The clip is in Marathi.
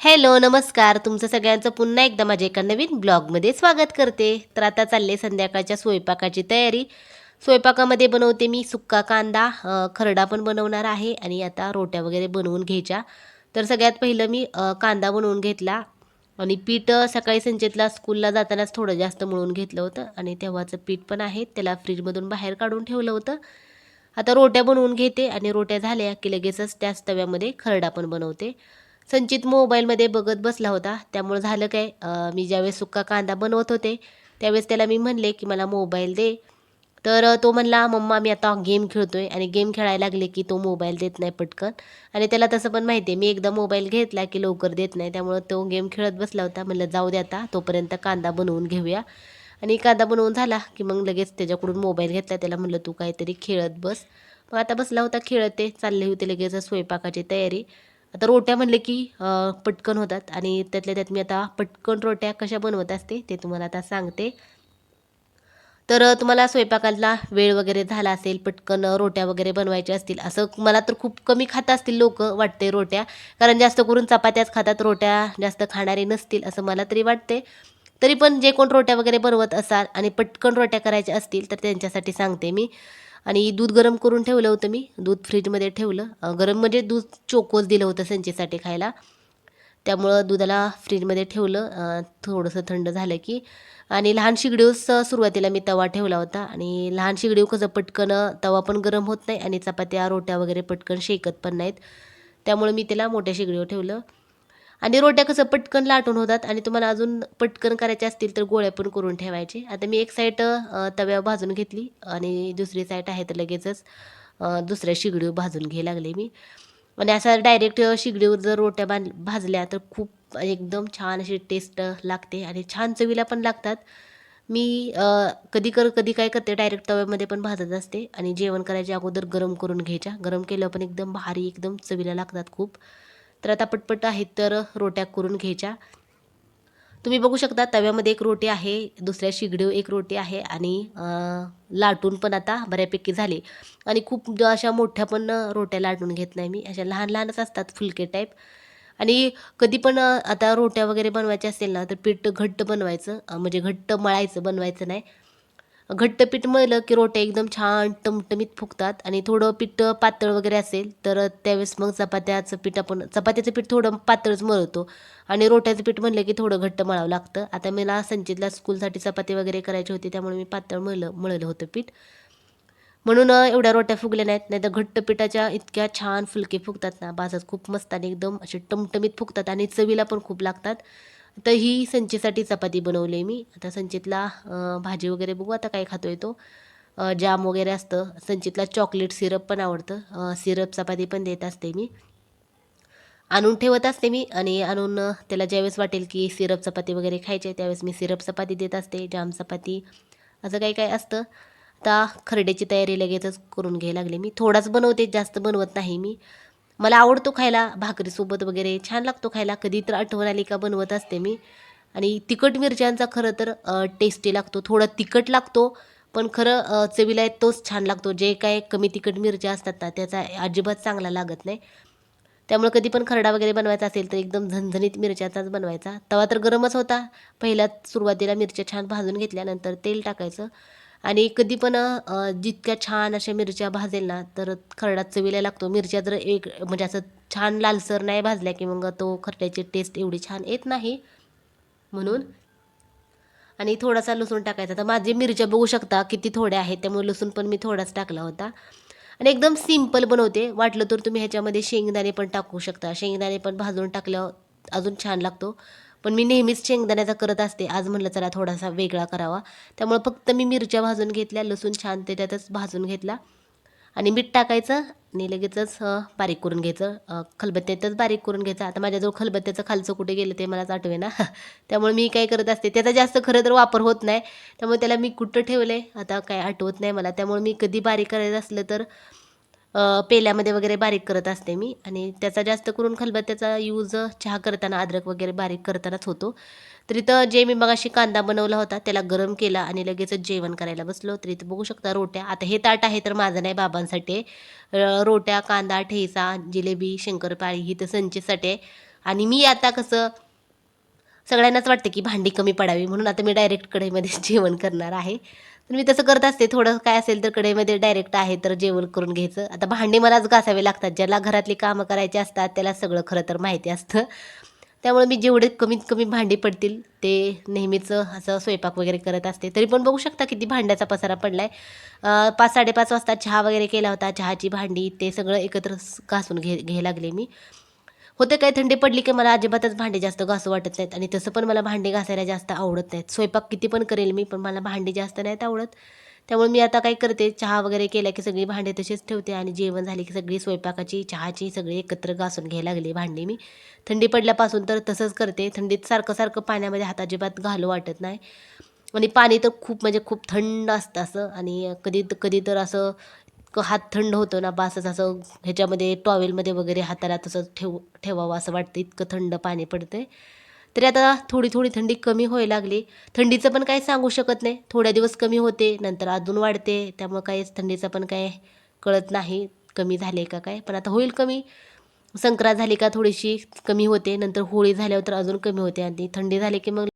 हॅलो नमस्कार. तुमचं सगळ्यांचं पुन्हा एकदा माझ्या एका नवीन ब्लॉगमध्ये स्वागत करते. तर आता चालले संध्याकाळच्या स्वयंपाकाची तयारी. स्वयंपाकामध्ये बनवते मी सुक्का कांदा खरडा पण बनवणार आहे आणि आता रोट्या वगैरे बनवून घ्यायच्या. तर सगळ्यात पहिलं मी कांदा बनवून घेतला आणि पीठ सकाळी संचेतला स्कूलला जातानाच थोडं जास्त मळून घेतलं होतं आणि तेव्हाचं पीठ पण आहे. त्याला फ्रीजमधून बाहेर काढून ठेवलं होतं. आता रोट्या बनवून घेते आणि रोट्या झाल्या की लगेचच त्याच तव्यामध्ये खरडा पण बनवते. संचित मोबाईलमध्ये बघत बसला होता. त्यामुळे झालं काय मी ज्यावेळेस सुक्का कांदा बनवत होते त्यावेळेस त्याला मी म्हणले की मला मोबाईल दे. तर तो म्हणला मम्मा मी आता गेम खेळतोय. आणि गेम खेळायला लागले की तो मोबाईल देत नाही पटकन. आणि त्याला तसं पण माहिती आहे मी एकदा मोबाईल घेतला की लवकर देत नाही. त्यामुळं तो गेम खेळत बसला होता. म्हणलं जाऊ दे आता तोपर्यंत कांदा बनवून घेऊया. आणि कांदा बनवून झाला की मग लगेच त्याच्याकडून मोबाईल घेतला. त्याला म्हणलं तू काहीतरी खेळत बस. मग आता बसला होता खेळत ते चालले होते लगेच स्वयंपाकाची तयारी. आता रोट्या म्हणले की पटकन होतात. आणि त्यातल्या त्यात मी आता पटकन रोट्या कशा बनवत असते ते तुम्हाला आता सांगते. तर तुम्हाला स्वयंपाकाला वेळ वगैरे झाला असेल पटकन रोट्या वगैरे बनवायच्या असतील असं मला तर खूप कमी खात असतील लोक वाटते रोट्या. कारण जास्त करून चपात्याच खातात रोट्या जास्त खाणारे नसतील असं मला तरी वाटते तरी पण जे कोण रोट्या वगैरे बनवत असाल आणि पटकन रोट्या करायच्या असतील तर त्यांच्यासाठी सांगते मी. आणि दूध गरम करून ठेवलं होतं मी. दूध फ्रीजमध्ये ठेवलं. गरम म्हणजे दूध चोकोच दिलं होतं संचेसाठी खायला. त्यामुळं दुधाला फ्रीजमध्ये ठेवलं. थोडंसं थंड झालं की. आणि लहान शिगडीवच सुरुवातीला मी तवा ठेवला होता. आणि लहान शिगडीव कसं पटकन तवा पण गरम होत नाही आणि चपात्या रोट्या वगैरे पटकन शेकत पण नाहीत. त्यामुळे मी त्याला मोठ्या शिगडीवर ठेवलं. आणि रोट्या कसं पटकन लाटून होतात आणि तुम्हाला अजून पटकन करायच्या असतील तर गोळ्या पण करून ठेवायचे. आता मी एक साईड तव्यावर भाजून घेतली आणि दुसरी साईड आहे तर लगेचच दुसऱ्या शिगडीवर भाजून घे लागले मी. आणि असं डायरेक्ट शिगडीवर जर रोट्या बांध भाजल्या तर खूप एकदम छान अशी टेस्ट लागते आणि छान चवीला पण लागतात. मी कधी कर कधी काय करते डायरेक्ट तव्यामध्ये पण भाजत असते आणि जेवण करायच्या अगोदर गरम करून घ्यायच्या. गरम केल्यावर पण एकदम भारी एकदम चवीला लागतात खूप. तर आता पटपट आहेत तर रोट्या करून घ्यायच्या. तुम्ही बघू शकता तव्यामध्ये एक रोटी आहे दुसऱ्या शिगडीव एक रोटी आहे आणि लाटून पण आता बऱ्यापैकी झाले. आणि खूप अशा मोठ्या पण रोट्या लाटून घेत नाही मी. अशा लहान लहानच असतात फुलके टाईप आणि कधी पण आता रोट्या वगैरे बनवायच्या असेल ना तर पीठ घट्ट बनवायचं. म्हणजे घट्ट मळायचं बनवायचं नाही. घट्ट पीठ मळलं की रोट्या एकदम छान टमटमीत फुगतात आणि थोडं पीठ पातळ वगैरे असेल तर त्यावेळेस मग चपात्याचं पीठ आपण चपात्याचं पीठ थोडं पातळच मळतो. आणि रोट्याचं पीठ म्हणलं की थोडं घट्ट मळावं लागतं. आता मला संचितला स्कूलसाठी चपाती वगैरे करायची होती त्यामुळे मी पातळ मळलं मळलं होतं पीठ. म्हणून एवढ्या रोट्या फुगल्या नाहीत. नाही तर घट्ट पिठाच्या इतक्या छान फुलके फुगतात ना बाजात खूप मस्त आणि एकदम असे टमटमीत फुगतात आणि चवीला पण खूप लागतात. तर ही संचीसाठी चपाती बनवली मी. आता संचितला भाजी वगैरे बघू. आता काय खातोय तो? जाम वगैरे असतं. संचितला चॉकलेट सिरप पण आवडतं. सिरप चपाती पण देत असते मी. आणून ठेवत असते मी आणि आणून त्याला ज्यावेळेस वाटेल की सिरप चपाती वगैरे खायचे त्यावेळेस मी सिरप चपाती देत असते. जाम चपाती. असं काही काय असतं. आता खरड्याची तयारी लगेचच करून घ्यायला लागले मी. थोडाच बनवते जास्त बनवत नाही मी. मला आवडतो खायला भाकरीसोबत वगैरे. छान लागतो खायला. कधी तर आठवण आली का बनवत असते मी. आणि तिखट मिरच्यांचा खरं तर टेस्टी लागतो. थोडा तिखट लागतो पण खरं चवीला चवीला तोच छान लागतो. जे काय कमी तिखट मिरच्या असतात ना त्याचा अजिबात चांगला लागत नाही. त्यामुळे कधी पण खरडा वगैरे बनवायचा असेल तर एकदम झणझणीत मिरच्याचाच बनवायचा. तवा तर गरमच होता. पहिल्याच सुरुवातीला मिरच्या छान भाजून घेतल्यानंतर तेल टाकायचं. आणि कधी पण जितक्या छान अशा मिरच्या भाजेल ना तर खरडा चवीला लागतो. मिरच्या जर एक म्हणजे असं छान लालसर नाही भाजल्या की मग तो खरड्याची टेस्ट एवढी छान येत नाही. म्हणून आणि थोडासा लसूण टाकायचा. तर माझी मिरच्या बघू शकता किती थोड्या आहेत त्यामुळे लसूण पण मी थोडाच टाकला होता. आणि एकदम सिंपल बनवते वाटलं तर तुम्ही ह्याच्यामध्ये शेंगदाणे पण टाकू शकता. शेंगदाणे पण भाजून टाकल्यावर अजून छान लागतो. पण मी नेहमीच शेंगदाण्याचा करत असते. आज म्हणलं चला थोडासा वेगळा करावा. त्यामुळे फक्त मी मिरच्या भाजून घेतल्या लसूण छान ते त्यातच भाजून घेतला. आणि मीठ टाकायचं आणि लगेचच बारीक करून घ्यायचं. खलबत्त्यातच बारीक करून घ्यायचं. आता माझ्याजवळ खलबत्त्याचं खालचं कुठे गेलं ते मलाच आठवे ना. त्यामुळे मी काय करत असते त्याचा जास्त खरं तर वापर होत नाही. त्यामुळे त्याला मी कुठं ठेवलं आहे आता काय आठवत नाही मला. त्यामुळे मी कधी बारीक करायचं असलं तर पेल्यामध्ये वगैरे बारीक करत असते मी. आणि त्याचा जास्त करून खलबत्त्याचा यूज चहा करताना अद्रक वगैरे बारीक करतानाच होतो. तर इथं जे मी मगाशी कांदा बनवला होता त्याला गरम केला आणि लगेचच जेवण करायला बसलो. तर इथं बघू शकता रोट्या. आता हे ताट आहे तर माझं नाही बाबांसाठी. आहे. रोट्या कांदा ठेचा जिलेबी शंकरपाळी ही तर संचेसाठी आहे. आणि मी आता कसं सगळ्यांनाच वाटतं की भांडी कमी पडावी म्हणून आता मी डायरेक्ट कढईमध्ये जेवण करणार आहे. तर मी तसं करत असते. थोडं काय असेल तर कडेमध्ये डायरेक्ट आहे तर जेवण करून घ्यायचं. आता भांडी मलाच घासावे लागतात. ज्याला घरातली कामं करायची असतात त्याला सगळं खरं तर माहिती असतं. त्यामुळे मी जेवढे कमीत कमी भांडी पडतील ते नेहमीच असं स्वयंपाक वगैरे करत असते. तरी पण बघू शकता किती भांड्याचा पसारा पडला आहे पाच साडेपाच वाजता चहा वगैरे केला होता. चहाची भांडी ते सगळं एकत्र घासून घे घ्यायला लागले मी. होते काय थंडी पडली की मला अजिबातच भांडी जास्त घासू वाटत नाहीत. आणि तसं पण मला भांडी घासायला जास्त आवडत नाहीत. स्वयंपाक किती पण करेल मी पण मला भांडी जास्त नाहीत आवडत. त्यामुळे मी आता काय करते चहा वगैरे केला की सगळी भांडी तशीच ठेवते आणि जेवण झाले की सगळी स्वयंपाकाची चहाची सगळी एकत्र घासून घ्यायला लागली भांडी मी. थंडी पडल्यापासून तर तसंच करते. थंडीत सारखं सारखं पाण्यामध्ये हात अजिबात घालू वाटत नाही. आणि पाणी तर खूप म्हणजे खूप थंड असतं असं. आणि कधी कधी तर असं हात थंड होतो ना बासच असं ह्याच्यामध्ये टॉवेलमध्ये वगैरे हाताला तसं ठेव ठेवावं असं वाटतं इतकं थंड पाणी पडतंय. तरी आता थोडी थोडी थंडी कमी व्हायला लागली. थंडीचं पण काही सांगू शकत नाही. थोड्या दिवस कमी होते नंतर अजून वाढते त्यामुळं काहीच थंडीचं पण काय कळत नाही कमी झाले का काय. पण आता होईल कमी. संक्रांत झाली का थोडीशी कमी होते नंतर होळी झाल्यावर तर अजून कमी होते आणि थंडी झाली की मग